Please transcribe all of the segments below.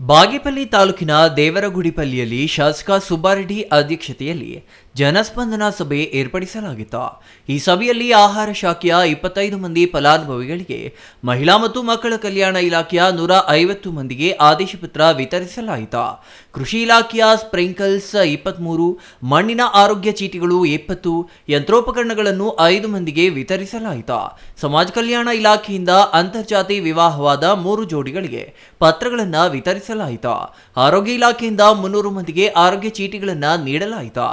ಬಾಗೇಪಲ್ಲಿ ತಾಲೂಕಿನ ದೇವರಗುಡಿಪಲ್ಲಿಯಲ್ಲಿ ಶಾಸಕ ಸುಬ್ಬಾರೆಡ್ಡಿ ಅಧ್ಯಕ್ಷತೆಯಲ್ಲಿ ಜನಸ್ಪಂದನ ಸಭೆ ಏರ್ಪಡಿಸಲಾಗಿತ್ತು ಈ ಸಭೆಯಲ್ಲಿ ಆಹಾರ ಶಾಖೆಯ ಇಪ್ಪತ್ತೈದು ಮಂದಿ ಫಲಾನುಭವಿಗಳಿಗೆ ಮಹಿಳಾ ಮತ್ತು ಮಕ್ಕಳ ಕಲ್ಯಾಣ ಇಲಾಖೆಯ ನೂರ ಐವತ್ತು ಮಂದಿಗೆ ಆದೇಶ ಪತ್ರ ವಿತರಿಸಲಾಯಿತು. ಕೃಷಿ ಇಲಾಖೆಯ ಸ್ಪ್ರಿಂಕಲ್ಸ್ ಇಪ್ಪತ್ಮೂರು, ಮಣ್ಣಿನ ಆರೋಗ್ಯ ಚೀಟಿಗಳು ಇಪ್ಪತ್ತು ಯಂತ್ರೋಪಕರಣಗಳನ್ನು ಐದು ಮಂದಿಗೆ ವಿತರಿಸಲಾಯಿತು. ಸಮಾಜ ಕಲ್ಯಾಣ ಇಲಾಖೆಯಿಂದ ಅಂತರ್ಜಾತಿ ವಿವಾಹವಾದ ಮೂರು ಜೋಡಿಗಳಿಗೆ ಪತ್ರಗಳನ್ನು ವಿತರಿಸಲಾಯಿತು. ಆರೋಗ್ಯ ಇಲಾಖೆಯಿಂದ ಮುನ್ನೂರು ಮಂದಿಗೆ ಆರೋಗ್ಯ ಚೀಟಿಗಳನ್ನು ನೀಡಲಾಯಿತು.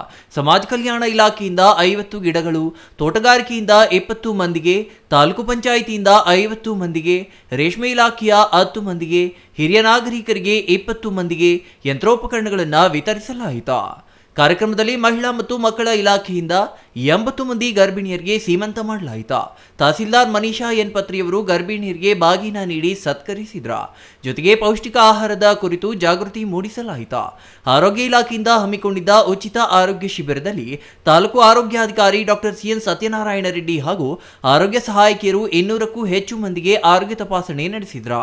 ಕಲ್ಯಾಣ ಇಲಾಖೆಯಿಂದ ಐವತ್ತು ಗಿಡಗಳು, ತೋಟಗಾರಿಕೆಯಿಂದ ಇಪ್ಪತ್ತು ಮಂದಿಗೆ, ತಾಲೂಕು ಪಂಚಾಯಿತಿಯಿಂದ ಐವತ್ತು ಮಂದಿಗೆ, ರೇಷ್ಮೆ ಇಲಾಖೆಯ ಹತ್ತು ಮಂದಿಗೆ, ಹಿರಿಯ ನಾಗರಿಕರಿಗೆ ಇಪ್ಪತ್ತು ಮಂದಿಗೆ ಯಂತ್ರೋಪಕರಣಗಳನ್ನು ವಿತರಿಸಲಾಯಿತು. ಕಾರ್ಯಕ್ರಮದಲ್ಲಿ ಮಹಿಳಾ ಮತ್ತು ಮಕ್ಕಳ ಇಲಾಖೆಯಿಂದ ಎಂಬತ್ತು ಮಂದಿ ಗರ್ಭಿಣಿಯರಿಗೆ ಸೀಮಂತ ಮಾಡಲಾಯಿತು. ತಹಸೀಲ್ದಾರ್ ಮನೀಷಾ ಎನ್ ಪತ್ರಿಯವರು ಗರ್ಭಿಣಿಯರಿಗೆ ಬಾಗಿನ ನೀಡಿ ಸತ್ಕರಿಸಿದ್ರ. ಜೊತೆಗೆ ಪೌಷ್ಟಿಕ ಆಹಾರದ ಕುರಿತು ಜಾಗೃತಿ ಮೂಡಿಸಲಾಯಿತು. ಆರೋಗ್ಯ ಇಲಾಖೆಯಿಂದ ಹಮ್ಮಿಕೊಂಡಿದ್ದ ಉಚಿತ ಆರೋಗ್ಯ ಶಿಬಿರದಲ್ಲಿ ತಾಲೂಕು ಆರೋಗ್ಯಾಧಿಕಾರಿ ಡಾಕ್ಟರ್ ಸಿಎನ್ ಸತ್ಯನಾರಾಯಣ ರೆಡ್ಡಿ ಹಾಗೂ ಆರೋಗ್ಯ ಸಹಾಯಕಿಯರು ಇನ್ನೂರಕ್ಕೂ ಹೆಚ್ಚು ಮಂದಿಗೆ ಆರೋಗ್ಯ ತಪಾಸಣೆ ನಡೆಸಿದ್ರ.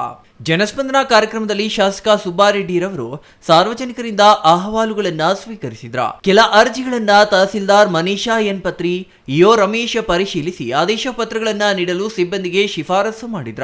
ಜನಸ್ಪಂದನ ಕಾರ್ಯಕ್ರಮದಲ್ಲಿ ಶಾಸಕ ಸುಬ್ಬಾರೆಡ್ಡಿರವರು ಸಾರ್ವಜನಿಕರಿಂದ ಅಹವಾಲುಗಳನ್ನ ಸ್ವೀಕರಿಸಿದ್ರ. ಕೆಲ ಅರ್ಜಿಗಳನ್ನ ತಹಸೀಲ್ದಾರ್ ಮನೀಷಾ ಎನ್ ಪತ್ರಿ, ಇಒ ರಮೇಶ್ ಪರಿಶೀಲಿಸಿ ಆದೇಶ ಪತ್ರಗಳನ್ನ ನೀಡಲು ಸಿಬ್ಬಂದಿಗೆ ಶಿಫಾರಸು ಮಾಡಿದ್ರ.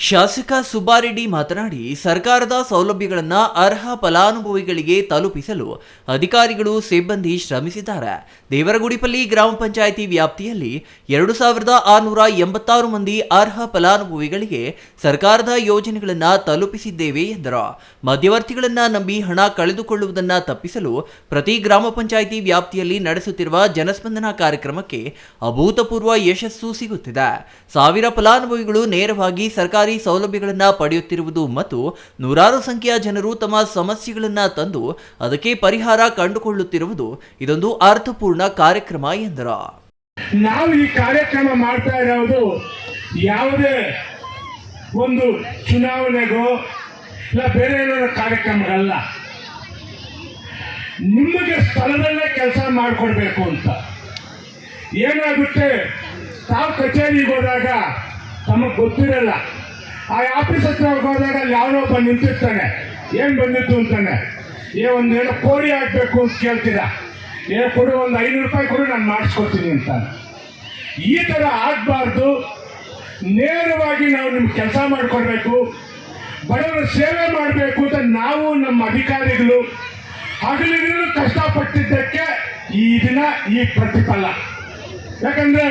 ಶಾಸಕ ಸುಬ್ಬಾರೆಡ್ಡಿ ಮಾತನಾಡಿ, ಸರ್ಕಾರದ ಸೌಲಭ್ಯಗಳನ್ನು ಅರ್ಹ ಫಲಾನುಭವಿಗಳಿಗೆ ತಲುಪಿಸಲು ಅಧಿಕಾರಿಗಳು ಸಿಬ್ಬಂದಿ ಶ್ರಮಿಸಿದ್ದಾರೆ. ದೇವರಗುಡಿಪಲ್ಲಿ ಗ್ರಾಮ ಪಂಚಾಯಿತಿ ವ್ಯಾಪ್ತಿಯಲ್ಲಿ ಎರಡು ಸಾವಿರದ ಆರುನೂರ ಎಂಬತ್ತಾರು ಮಂದಿ ಅರ್ಹ ಫಲಾನುಭವಿಗಳಿಗೆ ಸರ್ಕಾರದ ಯೋಜನೆಗಳನ್ನು ತಲುಪಿಸಿದ್ದೇವೆ ಎಂದರು. ಮಧ್ಯವರ್ತಿಗಳನ್ನು ನಂಬಿ ಹಣ ಕಳೆದುಕೊಳ್ಳುವುದನ್ನು ತಪ್ಪಿಸಲು ಪ್ರತಿ ಗ್ರಾಮ ಪಂಚಾಯಿತಿ ವ್ಯಾಪ್ತಿಯಲ್ಲಿ ನಡೆಸುತ್ತಿರುವ ಜನಸ್ಪಂದನ ಕಾರ್ಯಕ್ರಮಕ್ಕೆ ಅಭೂತಪೂರ್ವ ಯಶಸ್ಸು ಸಿಗುತ್ತಿದೆ. ಸಾವಿರ ಫಲಾನುಭವಿಗಳು ನೇರವಾಗಿ ಸರ್ಕಾರಿ ಸೌಲಭ್ಯಗಳನ್ನು ಪಡೆಯುತ್ತಿರುವುದು ಮತ್ತು ನೂರಾರು ಸಂಖ್ಯೆಯ ಜನರು ತಮ್ಮ ಸಮಸ್ಯೆಗಳನ್ನು ತಂದು ಅದಕ್ಕೆ ಪರಿಹಾರ ಕಂಡುಕೊಳ್ಳುತ್ತಿರುವುದು ಇದೊಂದು ಅರ್ಥಪೂರ್ಣ ಕಾರ್ಯಕ್ರಮ ಎಂದರು. ನಾವು ಈ ಕಾರ್ಯಕ್ರಮ ಮಾಡ್ತಾ ಇರೋದು ಯಾವುದೇ ಒಂದು ಚುನಾವಣೆಗೋ ಇಲ್ಲ ಬೇರೆ ಏನೋ ಕಾರ್ಯಕ್ರಮಗಳಲ್ಲ ನಿಮಗೆ ಸ್ಥಳದಲ್ಲೇ ಕೆಲಸ ಮಾಡಿಕೊಡ್ಬೇಕು ಅಂತ. ಏನಾಗುತ್ತೆ? ತಾವು ಕಚೇರಿಗೆ ಹೋದಾಗ ತಮಗೆ ಗೊತ್ತಿರಲ್ಲ. ಆ ಆಫೀಸ್ ಹತ್ರ ಹೋದಾಗ ಅಲ್ಲಿ ಯಾವನೋ ಬಂದು ನಿಂತಿರ್ತಾನೆ. ಏನು ಬಂದಿತ್ತು ಅಂತಾನೆ? ಏ, ಒಂದು ಏನೋ ಕೋಡಿ ಹಾಕ್ಬೇಕು ಅಂತ ಕೇಳ್ತೀರಾ. ಏ, ಕೊಡು, ಒಂದು ಐನೂರು ರೂಪಾಯಿ ಕೊಡು, ನಾನು ಮಾಡಿಸ್ಕೊಡ್ತೀನಿ ಅಂತಾನೆ. ಈ ಥರ ಆಗಬಾರ್ದು. ನೇರವಾಗಿ ನಾವು ನಿಮ್ಗೆ ಕೆಲಸ ಮಾಡಿಕೊಡ್ಬೇಕು. ಬಡವರ ಸೇವೆ ಮಾಡಬೇಕು ಅಂತ ನಾವು ನಮ್ಮ ಅಧಿಕಾರಿಗಳು ಹಗಲಿಗೂ ಕಷ್ಟಪಟ್ಟಿದ್ದಕ್ಕೆ ಈ ದಿನ ಈ ಪ್ರತಿಫಲ. ಯಾಕಂದ್ರೆ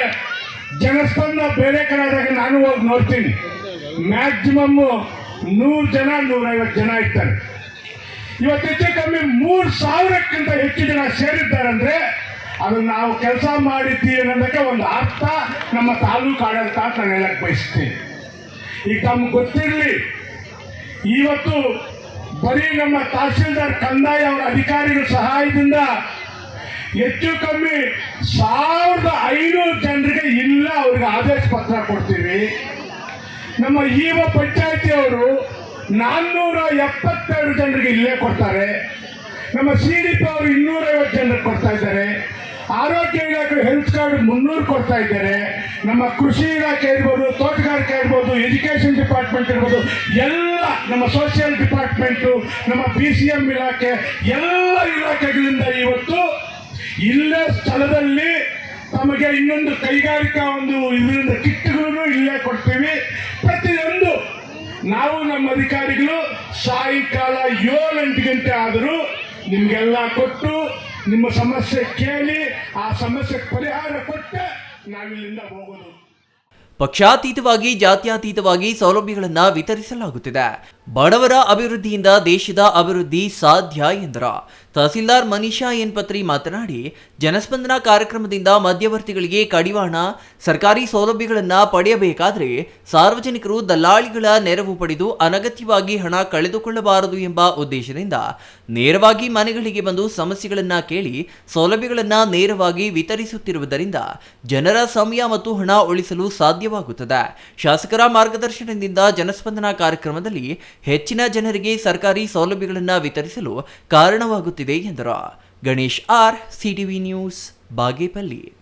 ಜನಸ್ಪಂದ ಬೇರೆ ಕಡೆ ಆದಾಗ ನಾನು ಹೋಗಿ ನೋಡ್ತೀನಿ. ಮ್ಯಾಕ್ಸಿಮಮ್ ನೂರು ಜನ, ನೂರೈವತ್ತು ಜನ ಇರ್ತಾರೆ. ಇವತ್ತು ಹೆಚ್ಚು ಕಮ್ಮಿ ಮೂರು ಸಾವಿರಕ್ಕಿಂತ ಹೆಚ್ಚು ಜನ ಸೇರಿದ್ದಾರಂದ್ರೆ ಅದನ್ನ ನಾವು ಕೆಲಸ ಮಾಡಿದ್ದೀವಿ ಅನ್ನೋದಕ್ಕೆ ಒಂದು ಅರ್ಥ ನಮ್ಮ ತಾಲೂಕು ಆಡಳಿತ ಅಂತ ನಾನು ಹೇಳಕ್ ಬಯಸ್ತೀನಿ. ಈಗ ತಮ್ಗೆ ಗೊತ್ತಿರಲಿ, ಇವತ್ತು ಬರೀ ನಮ್ಮ ತಹಸೀಲ್ದಾರ್ ಕಂದಾಯ ಅವರ ಅಧಿಕಾರಿಗಳ ಸಹಾಯದಿಂದ ಹೆಚ್ಚು ಕಮ್ಮಿ ಸಾವಿರದ ಐನೂರು ಜನರಿಗೆ ಇಲ್ಲ, ಅವ್ರಿಗೆ ಆದೇಶ ಪತ್ರ ಕೊಡ್ತೀವಿ. ನಮ್ಮ ಈವ ಪಂಚಾಯತಿಯವರು ನಾನ್ನೂರ ಎಪ್ಪತ್ತೆರಡು ಜನರಿಗೆ ಇಲ್ಲೇ ಕೊಡ್ತಾರೆ. ನಮ್ಮ ಸಿ ಡಿ ಪಿ ಅವರು ಇನ್ನೂರೈವತ್ತು ಜನರಿಗೆ ಕೊಡ್ತಾ ಇದ್ದಾರೆ. ಆರೋಗ್ಯ ಇಲಾಖೆ ಹೆಲ್ತ್ ಕಾರ್ಡ್ ಮುನ್ನೂರು ಕೊಡ್ತಾ ಇದ್ದಾರೆ. ನಮ್ಮ ಕೃಷಿ ಇಲಾಖೆ ಇರ್ಬೋದು, ತೋಟಗಾರಿಕೆ ಇರ್ಬೋದು, ಎಜುಕೇಷನ್ ಡಿಪಾರ್ಟ್ಮೆಂಟ್ ಇರ್ಬೋದು, ಎಲ್ಲ ನಮ್ಮ ಸೋಷಿಯಲ್ ಡಿಪಾರ್ಟ್ಮೆಂಟು, ನಮ್ಮ ಪಿ ಸಿ ಎಂ ಇಲಾಖೆ, ಎಲ್ಲ ಇಲಾಖೆಗಳಿಂದ ಇವತ್ತು ಇಲ್ಲೇ ಸ್ಥಳದಲ್ಲಿ ತಮಗೆ ಇನ್ನೊಂದು ಕೈಗಾರಿಕಾ ಒಂದು ಇದರಿಂದ ಕಿಟ್ಗಳನ್ನು ಇಲ್ಲೇ ಕೊಡ್ತೀವಿ. ನಾವು ನಮ್ಮ ಅಧಿಕಾರಿಗಳು ಸಾಯಂಕಾಲ ಏಳು ಎಂಟು ಗಂಟೆ ಆದರೂ ನಿಮಗೆಲ್ಲ ಕೊಟ್ಟು ನಿಮ್ಮ ಸಮಸ್ಯೆ ಕೇಳಿ, ಆ ಸಮಸ್ಯೆ ಪರಿಹಾರ ಕೊಟ್ಟು ನಾವಿಲ್ಲಿಂದ ಹೋಗೋದು. ಪಕ್ಷಾತೀತವಾಗಿ, ಜಾತ್ಯಾತೀತವಾಗಿ ಸೌಲಭ್ಯಗಳನ್ನು ವಿತರಿಸಲಾಗುತ್ತಿದೆ. ಬಡವರ ಅಭಿವೃದ್ಧಿಯಿಂದ ದೇಶದ ಅಭಿವೃದ್ಧಿ ಸಾಧ್ಯ ಎಂದರು ತಹಸೀಲ್ದಾರ್ ಮನೀಷಾ ಎನ್ ಪತ್ರಿ ಮಾತನಾಡಿ, ಜನಸ್ಪಂದನ ಕಾರ್ಯಕ್ರಮದಿಂದ ಮಧ್ಯವರ್ತಿಗಳಿಗೆ ಕಡಿವಾಣ, ಸರ್ಕಾರಿ ಸೌಲಭ್ಯಗಳನ್ನು ಪಡೆಯಬೇಕಾದರೆ ಸಾರ್ವಜನಿಕರು ದಲ್ಲಾಳಿಗಳ ನೆರವು ಪಡೆದು ಅನಗತ್ಯವಾಗಿ ಹಣ ಕಳೆದುಕೊಳ್ಳಬಾರದು ಎಂಬ ಉದ್ದೇಶದಿಂದ ನೇರವಾಗಿ ಮನೆಗಳಿಗೆ ಬಂದು ಸಮಸ್ಯೆಗಳನ್ನು ಕೇಳಿ ಸೌಲಭ್ಯಗಳನ್ನು ನೇರವಾಗಿ ವಿತರಿಸುತ್ತಿರುವುದರಿಂದ ಜನರ ಸಮಯ ಮತ್ತು ಹಣ ಉಳಿಸಲು ಸಾಧ್ಯವಾಗುತ್ತದೆ. ಶಾಸಕರ ಮಾರ್ಗದರ್ಶನದಿಂದ ಜನಸ್ಪಂದನ ಕಾರ್ಯಕ್ರಮದಲ್ಲಿ ಹೆಚ್ಚಿನ ಜನರಿಗೆ ಸರ್ಕಾರಿ ಸೌಲಭ್ಯಗಳನ್ನು ವಿತರಿಸಲು ಕಾರಣವಾಗುತ್ತಿದೆ. ಎಂದರು Ganesh R CTV news Bagepalli.